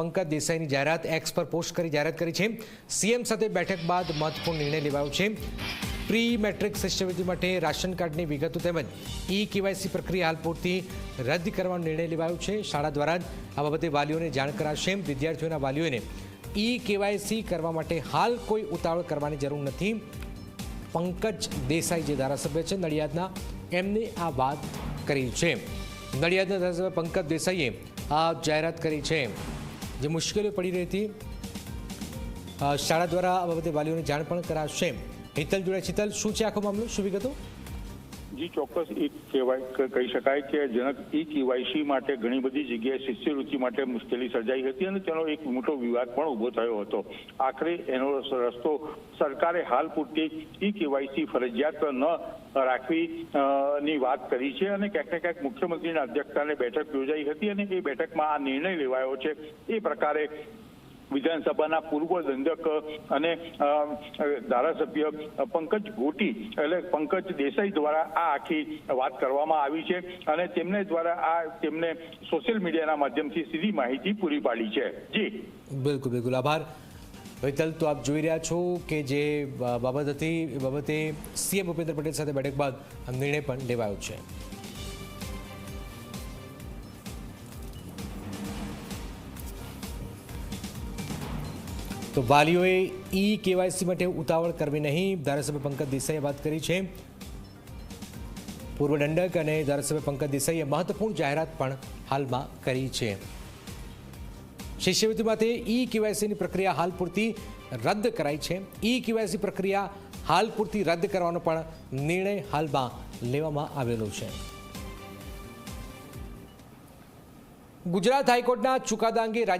પંકજ દેસાઈની જાહેરાત એક્સ પર પોસ્ટ કરી જાહેરાત કરી છે. સીએમ સાથે બેઠક બાદ મહત્વપૂર્ણ નિર્ણય લેવાયો છે. પ્રી મેટ્રિક શિષ્યવૃત્તિ માટે રાશન કાર્ડની વિગતો તેમજ ઈ કેવાયસી પ્રક્રિયા હાલ પૂરતી રદ કરવાનો નિર્ણય લેવાયો છે. શાળા દ્વારા જ આ બાબતે વાલીઓને જાણ કરાશે. વિદ્યાર્થીઓના વાલીઓને ઈ કેવાયસી કરવા માટે હાલ કોઈ ઉતાવળ કરવાની જરૂર નથી. પંકજ દેસાઈ જે ધારાસભ્ય છે, નડિયાદના, એમને આ વાત કરી છે. નડિયાદના ધારાસભ્ય પંકજ દેસાઈએ આ જાહેરાત કરી છે. જે મુશ્કેલીઓ પડી રહી હતી શાળા દ્વારા આ બાબતે વાલીઓને જાણ પણ કરાશે. હિતલ જોડાય શીતલ શું છે આખો મામલો? શું વિગતો? જી, ચોક્કસ એ કહેવાય કહી શકાય કે જનક ઈ કેવાયસી માટે ઘણી બધી જગ્યાએ શિષ્યવૃત્તિ માટે મુશ્કેલી સર્જાઈ હતી અને તેનો એક મોટો વિવાદ પણ ઊભો થયો હતો. આખરે એનો રસ્તો સરકારે હાલ પૂરતી ઈ કેવાયસી ફરજિયાત ન રાખવી ની વાત કરી છે અને ક્યાંક ને ક્યાંક મુખ્યમંત્રીના અધ્યક્ષતાને બેઠક યોજાઈ હતી અને એ બેઠકમાં આ નિર્ણય લેવાયો છે. એ પ્રકારે વિધાનસભાના પૂર્વ દંડક અને ધારાસભ્ય પંકજ ગોટી એટલે પંકજ દેસાઈ દ્વારા આ આખી વાત કરવામાં આવી છે અને તેમને દ્વારા આ તેમને સોશિયલ મીડિયાના માધ્યમથી સીધી માહિતી પૂરી પાડી છે. જી. બિલકુલ બિલકુલ. આભાર. હિતલ તો આપ જોઈ રહ્યા છો કે જે બાબત હતી, એ બાબતે સીએમ ભૂપેન્દ્ર પટેલ સાથે બેઠક બાદ નિર્ણય પણ લેવાયો છે. તો વાલીઓએ ઈ કેવાયસી માટે ઉતાવળ કરવી નહીં. ધારાસભ્ય પંકજ દેસાઈએ વાત કરી છે. પૂર્વ દંડક અને ધારાસભ્ય પંકજ દેસાઈએ મહત્વપૂર્ણ જાહેરાત પણ હાલમાં કરી છે. શિષ્યવૃત્તિ માટે ઈ કેવાયસીની પ્રક્રિયા હાલ પૂરતી રદ કરાઈ છે. ઈ કેવાયસી પ્રક્રિયા હાલ પૂરતી રદ કરવાનો પણ નિર્ણય હાલમાં લેવામાં આવેલો છે. ગુજરાત હાઈકોર્ટના ચુકાદા અંગે રાજ્ય